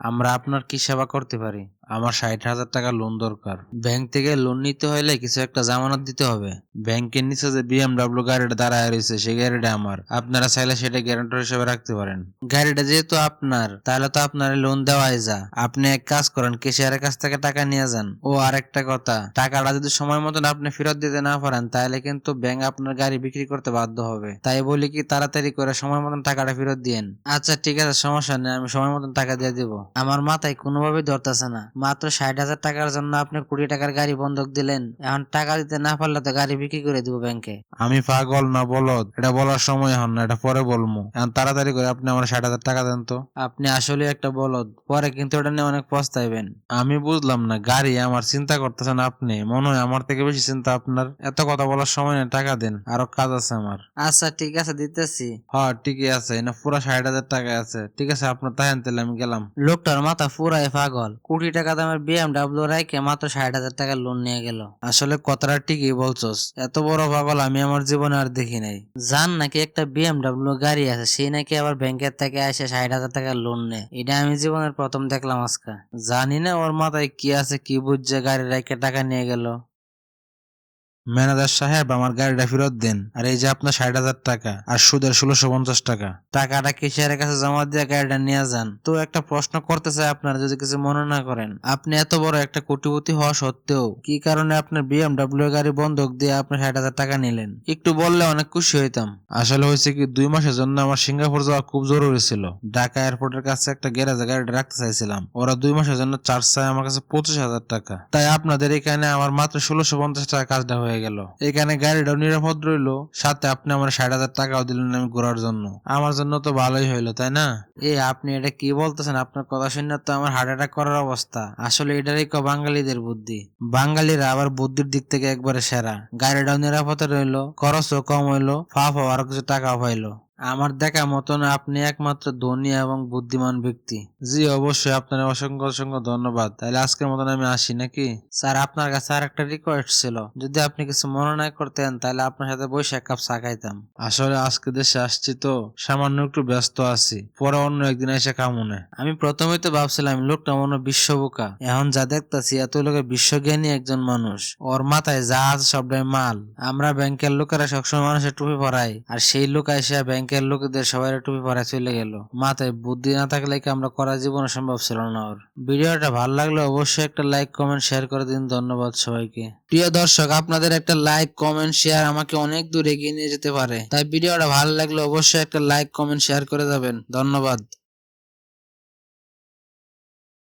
আমরা আপনার কি সেবা করতে পারি? আমার ষাট হাজার টাকা লোন দরকার। ব্যাংক থেকে লোন নিতে হলে কিছু একটা জামানত দিতে হবে। ব্যাংকের নিচে যে বিএমডাব্লিউ গাড়িটা দাঁড়ায় রয়েছে, সেই গাড়িটা আমার। আপনারা চাইলে সেটা গ্যারান্টর হিসেবে রাখতে পারেন। গাড়িটা যেহেতু আপনার, তাহলে তো আপনার লোন দেওয়াই যা। আপনি এক কাজ করেন কেশিয়ারের কাছ থেকে টাকা নিয়ে যান। ও আর একটা কথা, টাকাটা যদি সময় মতন আপনি ফেরত দিতে না পারেন, তাহলে কিন্তু ব্যাংক আপনার গাড়ি বিক্রি করতে বাধ্য হবে। তাই বলি কি, তাড়াতাড়ি করে সময় মতন টাকাটা ফেরত দিয়েন। আচ্ছা ঠিক আছে, সমস্যা নেই, আমি সময় মতন টাকা দিয়ে দিব। আমার মাথায় কোনোভাবেই ধরতেছে না। মাত্র ষাট হাজার টাকার জন্য আপনি কুড়ি টাকার গাড়ি বন্ধক দিলেন। এখন টাকা দিতে না পারলে তো গাড়ি বিক্রি করে দিব ব্যাংকে। আমি পাগল না বলদ? এটা বলার সময় হন না এটা পরে বলব। এখন তাড়াতাড়ি করে আপনি আমার ষাট হাজার টাকা দেন তো। আপনি আসলে একটা বলদ। পরে কিন্তু এটা নিয়ে অনেক পস্তাইবেন। আমি বুঝলাম না গাড়ি আমার চিন্তা করতেছেন আপনি। মনে হয় আমার থেকে বেশি চিন্তা আপনার। এত কথা বলার সময় না টাকা দেন। আরও কাজ আছে আমার। আচ্ছা ঠিক আছে দিতেছি। হ্যাঁ ঠিকই আছে। না পুরো ষাট হাজার টাকা আছে। ঠিক আছে আপনার তাই আনতে আমি গেলাম। লোকটার মাথা পুরাই পাগল। কোটি টাকা দামের বিএমডাব্লিউ রাইকে মাত্র ষাট হাজার টাকা লোন নিয়ে গেল। আসলে কথাটা ঠিকই বলছস। এত বড় পাগল আমি আমার জীবনে আর দেখি নাই। জান নাকি একটা বিএমডাব্লিউ গাড়ি আছে সেই নাকি আবার ব্যাংকের থেকে আসে ষাট হাজার টাকা লোন নেয়। এটা আমি জীবনের প্রথম দেখলাম আজকে। জানি না ওর মাথায় কি আছে, কি বুঝছে গাড়ি রাইকে টাকা নিয়ে গেল। ম্যানেজার সাহেব, আমার গাড়িটা ফেরত দেন। আর এই যে আপনার ষাট হাজার টাকা আর সুদের ষোলোশো পঞ্চাশ টাকা। টাকাটা কেশিয়ারের কাছে জমা দিয়ে গাড়িটা নিয়ে যান? তো একটা প্রশ্ন করতে চাই আপনার, যদি কিছু মনে না করেন। আপনি এত বড় একটা কোটিপতি হওয়া সত্ত্বেও কি কারণে আপনার বিএমডাব্লিউ গাড়ি বন্ধক দিয়ে আপনি ষাট হাজার টাকা নিলেন? একটু বললে অনেক খুশি হইতাম। আসলে হয়েছে কি, দুই মাসের জন্য আমার সিঙ্গাপুর যাওয়া খুব জরুরি ছিল। ঢাকা এয়ারপোর্টের কাছে একটা গ্যারেজে গাড়িটা রাখতে চাইছিলাম। ওরা দুই মাসের জন্য চার্জ চায় আমার কাছে পঁচিশ হাজার টাকা। তাই আপনাদের এখানে আমার মাত্র ষোলোশো পঞ্চাশ টাকা কাজটা হয়ে গেল। এখানে গাড়িটাও নিরাপদ রইল। সাথে আপনি আমার ষাট হাজার টাকাও দিলেন আমি ঘোরার জন্য। আমার জন্য তো ভালোই হইল তাই না? এই আপনি এটা কি বলতেছেন? আপনার কথা শুনে তো আমার হার্ট অ্যাটাক করার অবস্থা। আসলে এটারই ক বাঙালিদের বুদ্ধি। বাঙালিরা আবার বুদ্ধির দিক থেকে একবারে সেরা। গাড়িটাও নিরাপদে রইল খরচও কম হইল ফাফ আরও কিছু টাকাও পাইলো। আমার দেখা মতন আপনি একমাত্র ধনী এবং বুদ্ধিমান ব্যক্তি। জি, অবশ্যই আপনার অসংখ্য অসংখ্য ধন্যবাদ। তাহলে আজকের মতন আমি আসি নাকি? স্যার, আপনার কাছে আর একটা রিকোয়েস্ট ছিল। যদি আপনি কিছু মনে না করতেন, তাহলে আপনার সাথে বসে এক কাপ চা খাইতাম। আসলে আজকে দেশে আসছি তো, সামান্য একটু ব্যস্ত আছি। পরে অন্য একদিন এসে কামনে আমি প্রথমেই তো ভাবছিলাম লোকটা মনে বিশ্ববোকা এখন যা দেখতাছি, এত লোকে বিশ্বজ্ঞানী একজন মানুষ। ওর মাথায় যা আছে সবটাই মাল। আমরা ব্যাংকের লোকেরা সবসময় মানুষের টুপি পরাই। আর সেই লোক এসে ব্যাংকের লোকেদের সবাই টুপি পরে চলে গেল। মাথায় বুদ্ধি না থাকলে কি আমরা করা জীবন সম্ভব ছিল না ওর? ভিডিওটা ভালো লাগলে অবশ্যই একটা লাইক কমেন্ট শেয়ার করে দিন। ধন্যবাদ সবাইকে। প্রিয় দর্শক, আপনাদের একটা লাইক কমেন্ট শেয়ার আমাকে অনেক দূর এগিয়ে নিয়ে যেতে পারে। তাই ভিডিওটা ভালো লাগলে অবশ্যই একটা লাইক কমেন্ট শেয়ার করে যাবেন। ধন্যবাদ।